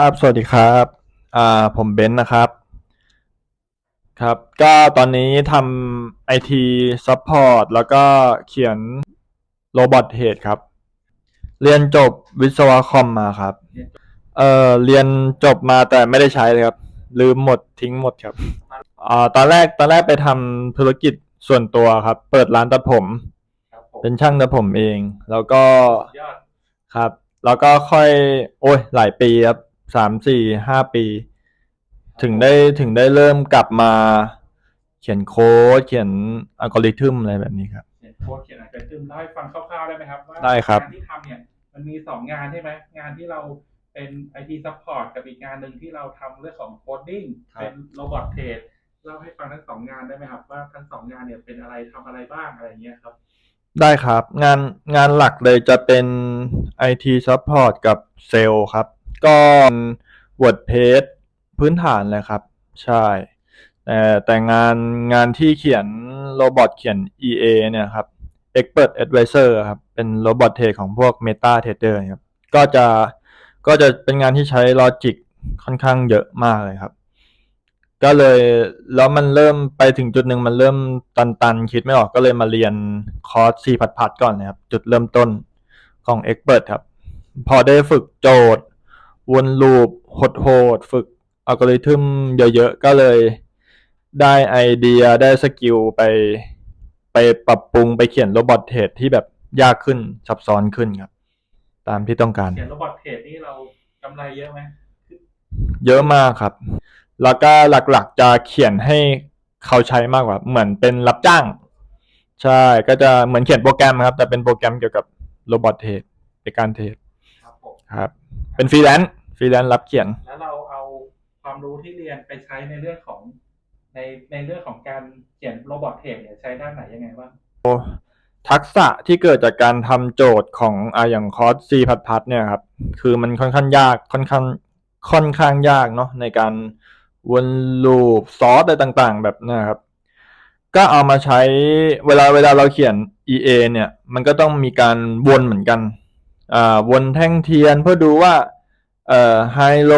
ครับ สวัสดีครับ อ่า ผมเบนซ์นะครับ ครับ ก็ตอนนี้ทำไอทีซัพพอร์ตแล้วก็เขียนโรบอทเฮดครับ เรียนจบวิศวะคอมมาครับ เอ่อ เรียนจบมาแต่ไม่ได้ใช้เลยครับ ลืมหมดทิ้งหมดครับ อ่า ตอนแรก ตอนแรกไปทำธุรกิจส่วนตัวครับ เปิดร้านตัดผม เป็นช่างตัดผมเอง แล้วก็ ครับ แล้วก็ค่อย โอ้ย หลายปีครับ สามสี่ห้าปี ถึงได้ถึงได้เริ่มกลับมา เขียนโค้ดเขียนอัลกอริทึมอะไรแบบนี้ครับ เขียนโค้ดเขียนอัลกอริทึมเล่าให้ฟังคร่าวๆได้ไหมครับว่าได้ครับ งานที่ทำเนี่ยมันมีสองงานใช่ไหมงานที่เราเป็นไอทีซัพพอร์ตกับอีกงานหนึ่งที่เราทำเรื่องของโคดดิ้งครับ เป็นโรบอทเทรดเล่าให้ฟังทั้งสองงานได้ไหมครับ ว่าทั้งสองงานเนี่ยเป็นอะไรทำอะไรบ้างอะไรอย่างเงี้ยครับได้ครับ งานงานหลักเลยจะเป็น IT Support กับเซลล์ครับ ก็ WordPress พื้นฐานเลยครับ ใช่ แต่แต่งานงานที่เขียนโรบอทเขียน EA เนี่ยครับ Expert Advisor ครับ เป็นโรบอทเทรดของพวก Meta Trader ครับ ก็จะก็จะเป็นงานที่ใช้ลอจิกค่อนข้างเยอะมากเลยครับ ก็เลยแล้วมันเริ่มไปถึงจุดหนึ่งมันเริ่มตันๆคิดไม่ออกก็เลยมาเรียนคอร์สซีพัดพัดก่อนนะครับ จุดเริ่มต้นของ Expert ครับ พอได้ฝึกโจทย์ วนลูปโหดๆฝึกอัลกอริทึมเยอะๆ ก็เลยได้ไอเดียได้สกิลไป ไปปรับปรุงไปเขียนโรบอทเทรดที่แบบยากขึ้นซับซ้อนขึ้นครับ ตามที่ต้องการ เขียนโรบอทเทรดนี่เรากำไรเยอะไหมเยอะมากครับ แล้วก็หลักๆจะเขียนให้เขาใช้มากกว่า เหมือนเป็นรับจ้าง ใช่ ก็จะเหมือนเขียนโปรแกรมครับ แต่เป็นโปรแกรมเกี่ยวกับโรบอทเทรดในการเทรด ครับผมครับ เป็นฟรีแลนซ์ฟรีแลนซ์รับเขียน แล้วเราเอาความรู้ที่เรียนไปใช้ในเรื่องของในในเรื่องของการเขียนโรบอทเทรดเนี่ยใช้ด้านไหนยังไงบ้างทักษะที่เกิดจากการทำโจทย์ของอ่าอย่างคอร์ส C พัดพัดเนี่ยครับ คือมันค่อนข้างยากค่อนข้างค่อนข้างยากเนาะในการวนลูปซอสอะไรต่างๆ แบบเนะครับ ก็เอามาใช้เวลาเวลาเราเขียน EA เนี่ย มันก็ต้องมีการวนเหมือนกันอ่า วนแท่งเทียนเพื่อดูว่าไฮโล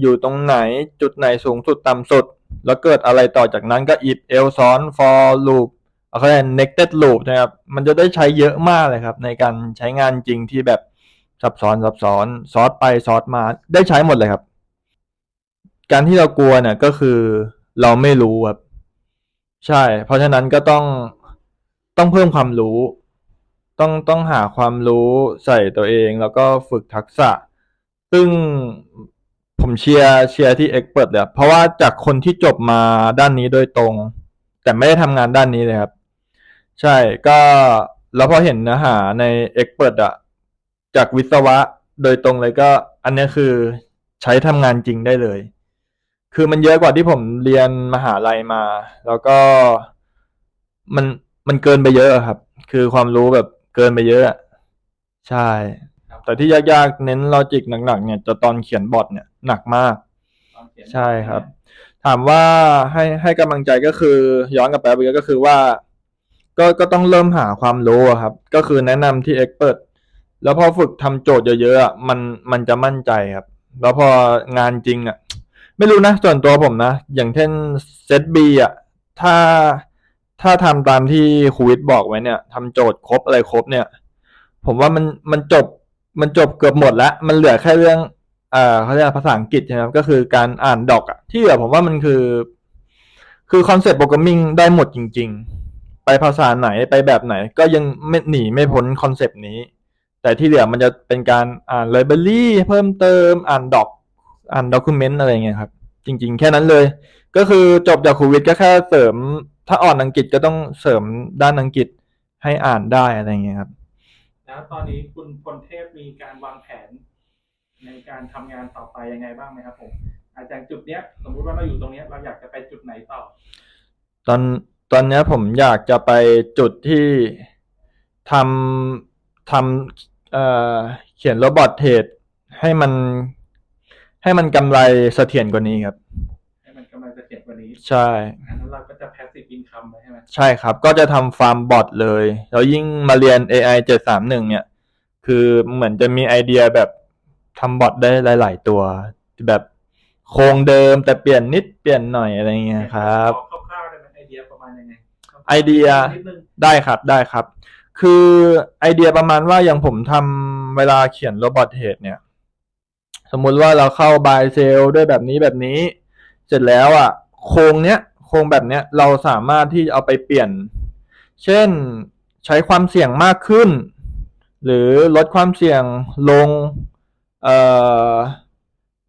อยู่ตรงไหนจุดไหนสูงสุดต่ำสุด แล้วเกิดอะไรต่อจากนั้นก็ if else ซ้อน for loop เอาเขาเรียก naked loop นะครับ มันจะได้ใช้เยอะมากเลยครับ ในการใช้งานจริงที่แบบซับซ้อนซับซ้อนซอสไปซอสมาได้ใช้หมดเลยครับ การที่เรากลัวเนี่ยก็คือเราไม่รู้ครับ ใช่ เพราะฉะนั้นก็ต้องต้องเพิ่มความรู้ ต้องต้องหาความรู้ใส่ตัวเองแล้วก็ฝึกทักษะ ซึ่งผมเชียร์เชียร์ที่เอ็กเปิดเลยเพราะว่าจากคนที่จบมาด้านนี้โดยตรง แต่ไม่ได้ทำงานด้านนี้เลยครับ ใช่ก็แล้วพอเห็นเนื้อหาในเอ็กเปิดอะจากวิศวะโดยตรงเลยก็ อันนี้คือใช้ทำงานจริงได้เลย คือมันเยอะกว่าที่ผมเรียนมหาลัยมา แล้วก็มันมันเกินไปเยอะครับ คือความรู้แบบ เกินไปเยอะอะใช่ ครับแต่ที่ยากๆ เน้นลอจิกหนักๆเนี่ยจะตอนเขียนบอทเนี่ยหนักมาก ตอนเขียนใช่ครับ ถามว่าให้ให้กำลังใจก็คือ ย้อนกลับไปอีกก็คือว่า ก็ก็ต้องเริ่มหาความรู้อะครับ ก็คือแนะนำที่เอ็กเปิดแล้วพอฝึกทำโจทย์เยอะๆอะมันมันจะมั่นใจครับ แล้วพองานจริงอะ ไม่รู้นะส่วนตัวผมนะ อย่างเช่นเซตบีอะ ถ้า ถ้าทำตามที่ครูวิทย์บอกไว้เนี่ยทำโจทย์ครบอะไรครบเนี่ย ผมว่ามันมันจบมันจบเกือบหมดแล้วมันเหลือแค่เรื่องเอ่อเขาเรียกภาษาอังกฤษใช่ไหมครับก็คือการอ่านดอกอะที่เหลือผมว่ามันคือ คือคอนเซ็ปต์โปรแกรมมิ่งได้หมดจริง ๆ ไปภาษาไหนไปแบบไหน ก็ยังไม่หนีไม่พ้นคอนเซปต์นี้ แต่ที่เหลือมันจะเป็นการอ่านไลบรารีเพิ่มเติมอ่านดอกอ่านด็อกิเมนต์อะไรเงี้ยครับ จริง ๆ แค่นั้นเลย ก็คือจบจากโควิดก็แค่เสริม ถ้าอ่อนอังกฤษก็ต้องเสริมด้านอังกฤษให้อ่านได้อะไรเงี้ยครับ แล้วตอนนี้คุณพลเทพมีการวางแผน ในการทำงานต่อไปยังไงบ้างไหมครับผม อาจากจุดเนี้ย สมมุติว่าเราอยู่ตรงเนี้ยเราอยากจะไปจุดไหนต่อ ตอนตอนเนี้ยผมอยากจะไปจุดที่ทำทำเอ่อเขียนโรบอทเทรดให้มันให้มันกำไรเสถียรกว่านี้ครับ นกว่านี้ ใช่ อันนั้นเราก็จะ passive income ไปใช่ไหมใช่ครับ ก็จะทำฟาร์มบอทเลย แล้วยิ่งมาเรียน AI 731 เนี่ย คือเหมือนจะมีไอเดียแบบทำบอทได้หลาย ๆ ตัว แบบโครงเดิมแต่เปลี่ยนนิดเปลี่ยนหน่อยอะไรเงี้ยครับขอคร่าวๆได้ไหมไอเดียประมาณยังไงไอเดียนิดนึงได้ครับได้ครับ คือไอเดียประมาณว่าอย่างผมทำเวลาเขียนโรบอทเฮดเนี่ย สมมุติว่าเราเข้าบายเซลด้วยแบบนี้แบบนี้ เสร็จแล้วอะ โครงเนี้ยโครงแบบเนี้ยเราสามารถที่เอาไปเปลี่ยน เช่นใช้ความเสี่ยงมากขึ้น หรือลดความเสี่ยงลงเอ่อ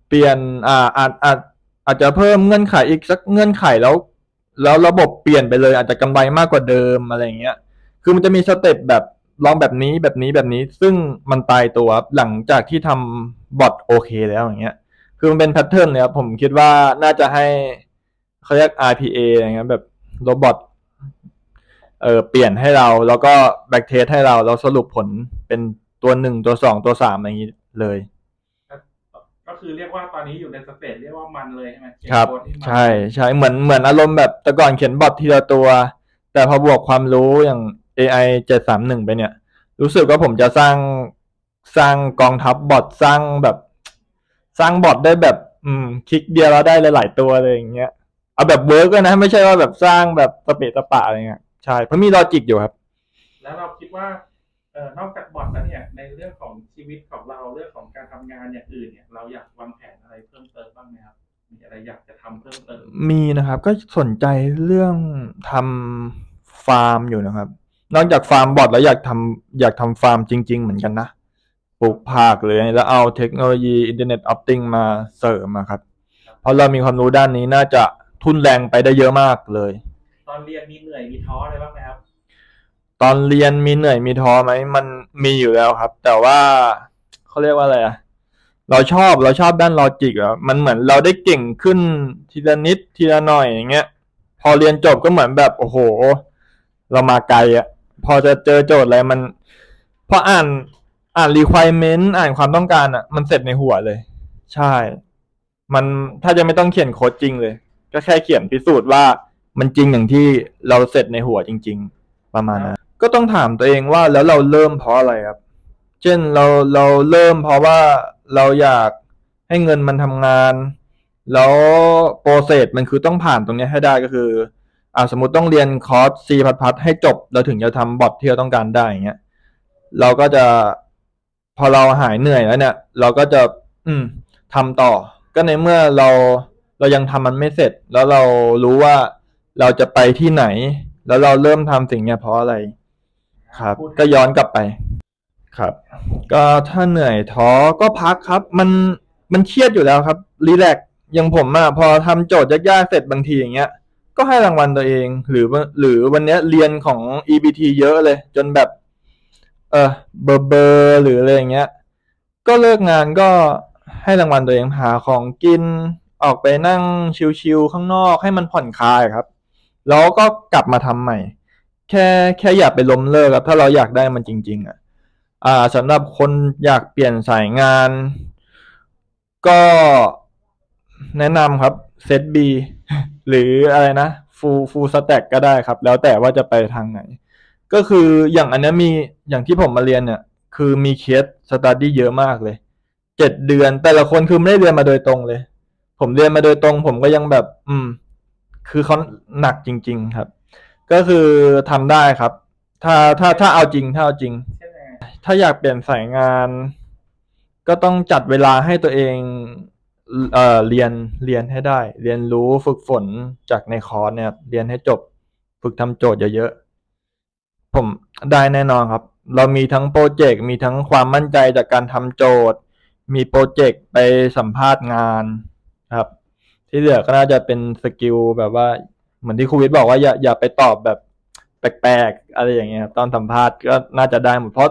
เปลี่ยนอ่าอาจอาจอาจจะเพิ่มเงื่อนไขอีกสักเงื่อนไขแล้ว แล้วระบบเปลี่ยนไปเลย อาจจะกำไรมากกว่าเดิมอะไรเงี้ย คือมันจะมีสเต็ปแบบลองแบบนี้แบบนี้แบบนี้ซึ่งมันตายตัวหลังจากที่ทำบอทโอเคแล้วอย่างเงี้ย คือมันเป็นแพทเทิร์นเลยครับผมคิดว่าน่าจะให้ เขาเรียก RPA อะไรเงี้ยแบบโรบอทเออเปลี่ยนให้เราแล้วก็แบ็กเทสให้เราแล้วสรุปผลเป็นตัวหนึ่งตัวสองตัวสามอะไรอย่างงี้เลย ก็คือเรียกว่าตอนนี้อยู่ในสเตจเรียกว่ามันเลยใช่ไหมเขียนครับโดที่มันใช่ใช่เหมือนเหมือนอารมณ์แบบแต่ก่อนเขียนบอททีละตัว แต่พอบวกความรู้อย่าง AI เจ็ดสามหนึ่งไปเนี่ย รู้สึกว่าผมจะสร้างสร้างกองทัพบอทสร้างแบบ สร้างบอทได้แบบ อืม คลิกเดียวแล้วได้หลาย ๆ ตัวเลยอย่างเงี้ย เอาแบบเวิร์กนะไม่ใช่ว่าแบบสร้างแบบสเปะสปะอะไรเงี้ยใช่เพราะมีลอจิกอยู่ครับ แล้วเราคิดว่าเอ่อนอกจากบอทแล้วเนี่ยในเรื่องของชีวิตของเราเรื่องของการทำงานอย่างอื่นเนี่ยเราอยากวางแผนอะไรเพิ่มเติมบ้างไหมครับมีอะไรอยากจะทำเพิ่มเติมมีนะครับ ก็สนใจเรื่องทำฟาร์มอยู่นะครับ นอกจากฟาร์มบอทแล้วอยากทำอยากทำฟาร์มจริง ๆ เหมือนกันนะปลูกผักเลยแล้วเอาเทคโนโลยีอินเทอร์เน็ตออฟติงมาเสริมอะครับ เพราะเรามีความรู้ด้านนี้น่าจะ ทุนแรงไปได้เยอะมากเลย ตอนเรียนมีเหนื่อยมีท้ออะไรบ้างไหมครับ ตอนเรียนมีเหนื่อยมีท้อไหมมันมีอยู่แล้วครับ แต่ว่าเขาเรียกว่าอะไรอะเราชอบเราชอบด้านลอจิกอะมันเหมือนเราได้เก่งขึ้นทีละนิดทีละหน่อยอย่างเงี้ย พอเรียนจบก็เหมือนแบบโอ้โห เรามาไกลอะพอจะเจอโจทย์อะไรมันพออ่านอ่าน requirement อ่านความต้องการอะมันเสร็จในหัวเลย ใช่ มันถ้าจะไม่ต้องเขียนโค้ดจริงเลย ก็แค่เขียนพิสูจน์ว่ามันจริงอย่างที่เราเสร็จในหัวจริง ๆ ประมาณนั้นก็ต้องถามตัวเองว่าแล้วเราเริ่มเพราะอะไรครับ เช่นเราเราเริ่มเพราะว่าเราอยากให้เงินมันทำงาน แล้วโปรเซสมันคือต้องผ่านตรงเนี้ยให้ได้ก็คืออ่าสมมติต้องเรียนคอร์ส C พัดพัดให้จบเราถึงจะทำบอทที่เราต้องการได้อย่างเงี้ยเราก็จะพอเราหายเหนื่อยแล้วเนี่ย เราก็จะ อืมทำต่อ ก็ในเมื่อเรา เรายังทำมันไม่เสร็จ แล้วเรารู้ว่าเราจะไปที่ไหน แล้วเราเริ่มทำสิ่งเนี้ยเพราะอะไร ครับพูดก็ย้อนกลับไป ครับ ก็ถ้าเหนื่อยท้อก็พักครับ มันมันเครียดอยู่แล้วครับรีแลกซ์อย่างผมอะพอทำโจทย์ยากๆเสร็จบางทีอย่างเงี้ย ก็ให้รางวัลตัวเอง หรือว่าหรือวันเนี้ยเรียนของ EBT เยอะเลย จนแบบ เออเบอร์เบอร์หรืออะไรอย่างเงี้ย ก็เลิกงานก็ให้รางวัลตัวเองหาของกิน ออกไปนั่งชิลๆข้างนอกให้มันผ่อนคลายครับ แล้วก็กลับมาทำใหม่ แค่แค่อย่าไปล้มเลิกครับ ถ้าเราอยากได้มันจริง ๆ อะ อ่าสำหรับคนอยากเปลี่ยนสายงาน ก็แนะนำครับเซตบีหรืออะไรนะฟูฟูสแต็กก็ได้ครับ แล้วแต่ว่าจะไปทางไหน ก็คืออย่างอันเนี้ยมีอย่างที่ผมมาเรียนเนี่ย คือมีเคสสต u d ดี้เยอะมากเลยเจ็ดเดือนแต่ละคนคือไม่ได้เรียนมาโดยตรงเลย ผมเรียนมาโดยตรง ผมก็ยังแบบ อืม คือเขาหนักจริง ๆ ครับ ก็คือทำได้ครับ ถ้าถ้าถ้าเอาจริง ถ้าเอาจริงเช่นยังไงถ้าอยากเปลี่ยนสายงาน ก็ต้องจัดเวลาให้ตัวเองเอ่อเรียนเรียนให้ได้ เรียนรู้ฝึกฝนจากในคอร์สเนี่ย เรียนให้จบ ฝึกทำโจทย์เยอะๆผมได้แน่นอนครับ เรามีทั้งโปรเจกต์มีทั้งความมั่นใจจากการทำโจทย์ มีโปรเจกต์ไปสัมภาษณ์งาน ครับ ที่เหลือก็น่าจะเป็นสกิลแบบว่า เหมือนที่ครูวิทย์บอกว่าอย่าอย่าไปตอบแบบแปลกๆอะไรอย่างเงี้ยครับตอนสัมภาษณ์ก็น่าจะได้หมดเพราะ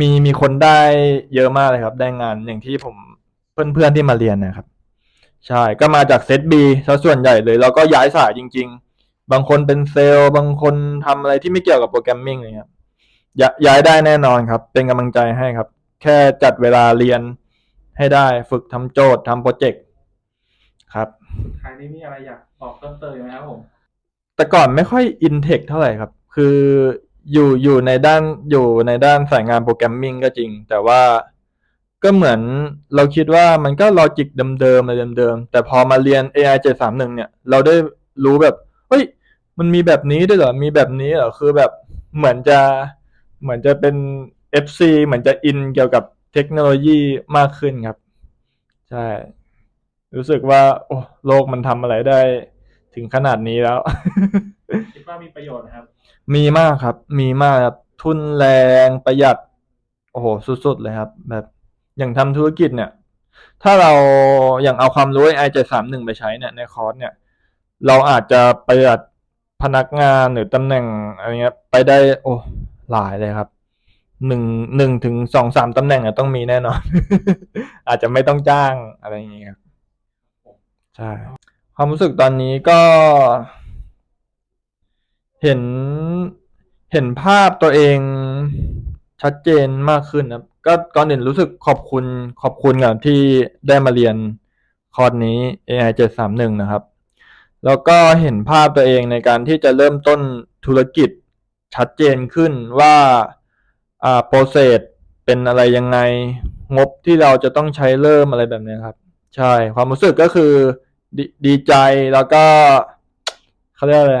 มีมีคนได้เยอะมากเลยครับ ได้งานอย่างที่ผมเพื่อนๆที่มาเรียนนะครับ ใช่ก็มาจากเซตบีซะส่วนใหญ่เลยแล้วก็ย้ายสายจริง ๆ บางคนเป็นเซลล์ บางคนทำอะไรที่ไม่เกี่ยวกับโปรแกรมมิ่งเลยครับยย้ายได้แน่นอนครับ เป็นกำลังใจให้ครับ แค่จัดเวลาเรียนให้ได้ฝึกทำโจทย์ทำโปรเจกต์ ครับท้ายนี้มีอะไรอยากบอกเพิ่มเติมไหมครับผม แต่ก่อนไม่ค่อยอินเทคเท่าไหร่ครับ คืออยู่อยู่ในด้านอยู่ในด้านสายงานโปรแกรมมิ่งก็จริง แต่ว่าก็เหมือนเราคิดว่ามันก็ลอจิกเดิมๆอะไรเดิมๆ แต่พอมาเรียน AI 731เนี่ย เราได้รู้แบบ เฮ้ย มันมีแบบนี้ด้วยเหรอ มีแบบนี้เหรอ คือแบบเหมือนจะเหมือนจะเป็น FC เหมือนจะอินเกี่ยวกับเทคโนโลยีมากขึ้นครับ ใช่ รู้สึกว่า โอ้โลกมันทำอะไรได้ ถึงขนาดนี้แล้ว คิดว่ามีประโยชน์นะครับ มีมากครับ มีมากครับ ทุนแรงประหยัด โอ้โห สุดๆเลยครับ แบบ อย่างทำธุรกิจเนี่ย ถ้าเราอย่างเอาความรู้ AI 731ไปใช้เนี่ยในคอร์สเนี่ย เราอาจจะประหยัดพนักงานหรือตำแหน่งอะไรเงี้ย ไปได้ โอ้หลายเลยครับหนึ่งหนึ่งถึงสองสามตำแหน่งอะต้องมีแน่นอน อาจจะไม่ต้องจ้างอะไรอย่างเงี้ยครับ ใช่ ความรู้สึกตอนนี้ก็ เห็นเห็นภาพตัวเองชัดเจนมากขึ้นครับก็ก่อนอื่นรู้สึกขอบคุณขอบคุณกับที่ได้มาเรียนคอร์สนี้ AI 731 นะครับ แล้วก็เห็นภาพตัวเองในการที่จะเริ่มต้นธุรกิจชัดเจนขึ้นว่าอ่าโปรเซสเป็นอะไรยังไง งบที่เราจะต้องใช้เริ่มอะไรแบบนี้ครับ ใช่ความรู้สึกก็คือดดีใจแล้วก็เขาเรียกอะไร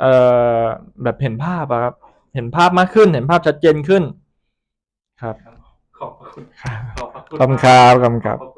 เอ่อแบบเห็นภาพอะครับ เห็นภาพมากขึ้น เห็นภาพชัดเจนขึ้น ครับ ขอบพระคุณครับขอบพระคุณขอบคุณครับขอบคุณครับขอบคุณ